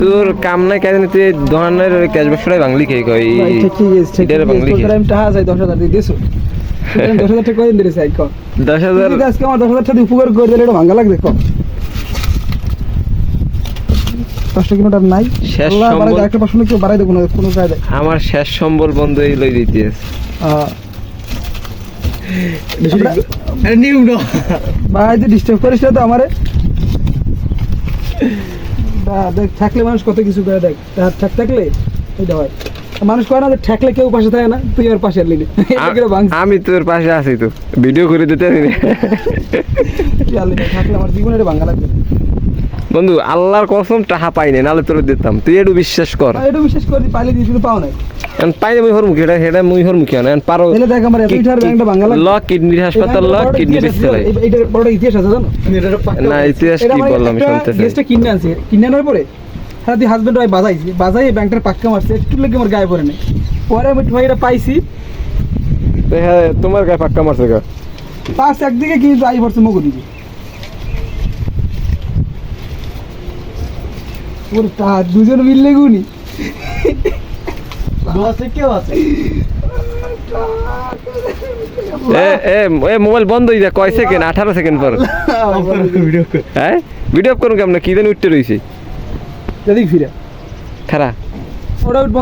তোর কাম নাই কাজ তুই দোকানের ক্যাশ বাক্সটাই খেয়ে কই এটার খেয়ে টাকা চাই, 10,000 দিয়ে দিছো। 10,000 টাকা কয়দিন দিতে চাই, ক? দশ তুই হাজার যদি আজকে আমার 10,000 টাকা দিয়ে উপকার করে দিলে এটা ভাঙ্গা লাগবে, ক? নাই। শেষ সম্বল- একটা পাঁচশো না কেউ বাড়াই দেবো না কোনো কায়দায় আমার শেষ সম্বল বন্ধ এই লই দিতে আহ, নিউ না। ভাই তুই ডিস্টার্ব করিস না তো আমারে? দেখ থাকলে মানুষ কত কিছু করে দেখ। তার ঠাক থাকলে এটা হয়। মানুষ কয় না যে ঠেকলে কেউ পাশে থাকে না তুই আর পাশে লিলি আমি তোর পাশে আছি তো। ভিডিও করে দিতে। থাকলে আমার জীবনের ভাঙ্গা লাগবে। বন্ধু আল্লাহর কসম টাহা পাইনি নাহলে তোর দিতাম। তুই একটু বিশ্বাস কর। আর বিশ্বাস করে পাইলে দিয়ে কিন্তু পাও নাই? এখন পাইনি মুই হরমুখী এটা সেটা মুই হরমুখী না এখন পারো তাহলে দেখ আমার এত ইটার ব্যাংকটা ভাঙ্গা লাগবে। ল কিডনি হাসপাতাল ল কিডনি লাই এটার বড় ইতিহাস আছে জানো? না ইতিহাস কি আমার বললাম একটা শুনতে চাই গেস্টটা কিনে আনছে। কিনে আনার পরে হ্যাঁ তুই হাজবেন্ড ওয়াইফ বাজাইছি বাজাই ব্যাংকটার পাক্কা মারছে একটু লেগে আমার গায়ে পড়ে নেই। পরে আমি ভাই এটা পাইছি। হ্যাঁ তোমার গায়ে পাক্কা মারছে গা। পাঁচ একদিকে কিন্তু আই পড়ছে মগু দিকে। ওর তা দুজন মিললে গুনি মোবাইল বন্ধ হয়ে যায় কয় সেকেন্ড? আঠারো সেকেন্ড পর। হ্যাঁ? ভিডিও করুন কেমন? কি জানি উঠতে রয়েছে যদি ফিরে। খারা ওটা উঠবো।